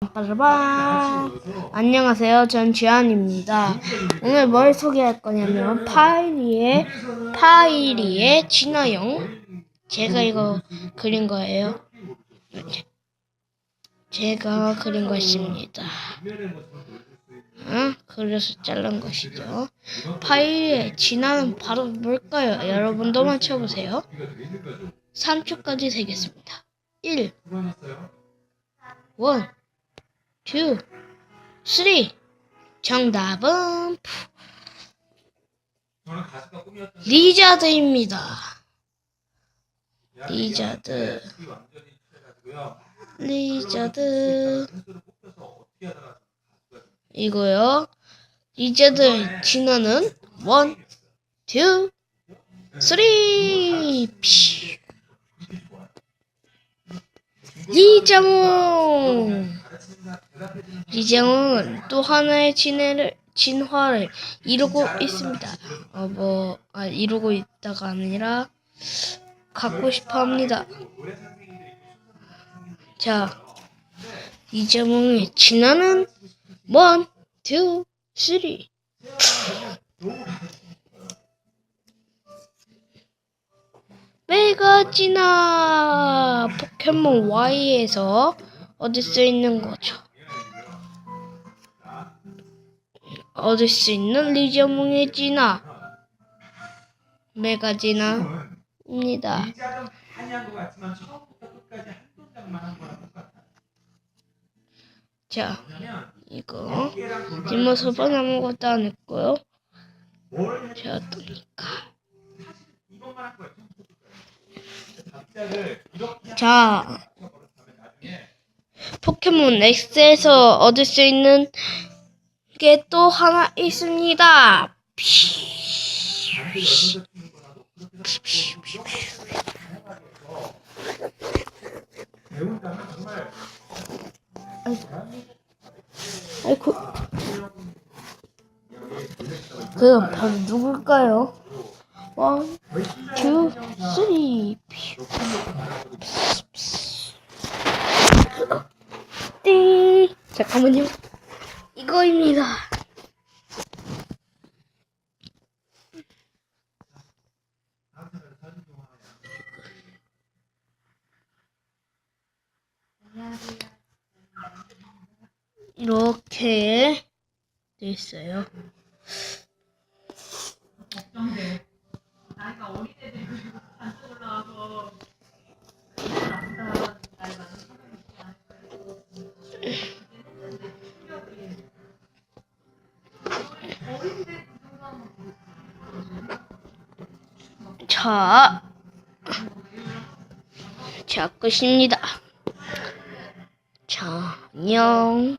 빠라밤. 안녕하세요. 전 지안입니다. 오늘 뭘 소개할 거냐면 파이리의 파이리의 진화용. 제가 이거 그린 거예요. 제가 그린 것입니다. 어? 그래서 자른 것이죠. 파이리의 진화는 바로 뭘까요? 여러분도 맞춰보세요. 3초까지 세겠습니다. 1, 1, 2, 3. 정답은 리자드입니다. 리자드. 리자드. 이거요. 리자드 진화는 1, 2, 3. 피. 리자몽. 리자몽은 또 하나의 진화를 진화를 이루고 있습니다. 어, 뭐, 아, 이루고 있다가 아니라 갖고 싶어 합니다. 자, 리자몽의 진화는 1, 2, 3. 메가 진화 포켓몬 Y에서 얻을 수 있는 거죠. 얻을 수 있는 리자몽의 진화. 메가 진화입니다. 자, 이거 뒷모습은 아무것도 안 했고요. 뭘 했- 자, 포켓몬 X에서 얻을 수 있는 게 또 하나 있습니다. 아이고. 그럼 바로 누굴까요? 원, 투, 쓰리. 띵. 잠깐만요. 이거입니다. 이렇게 돼 있어요. 자, 자 끝입니다. 자, 안녕.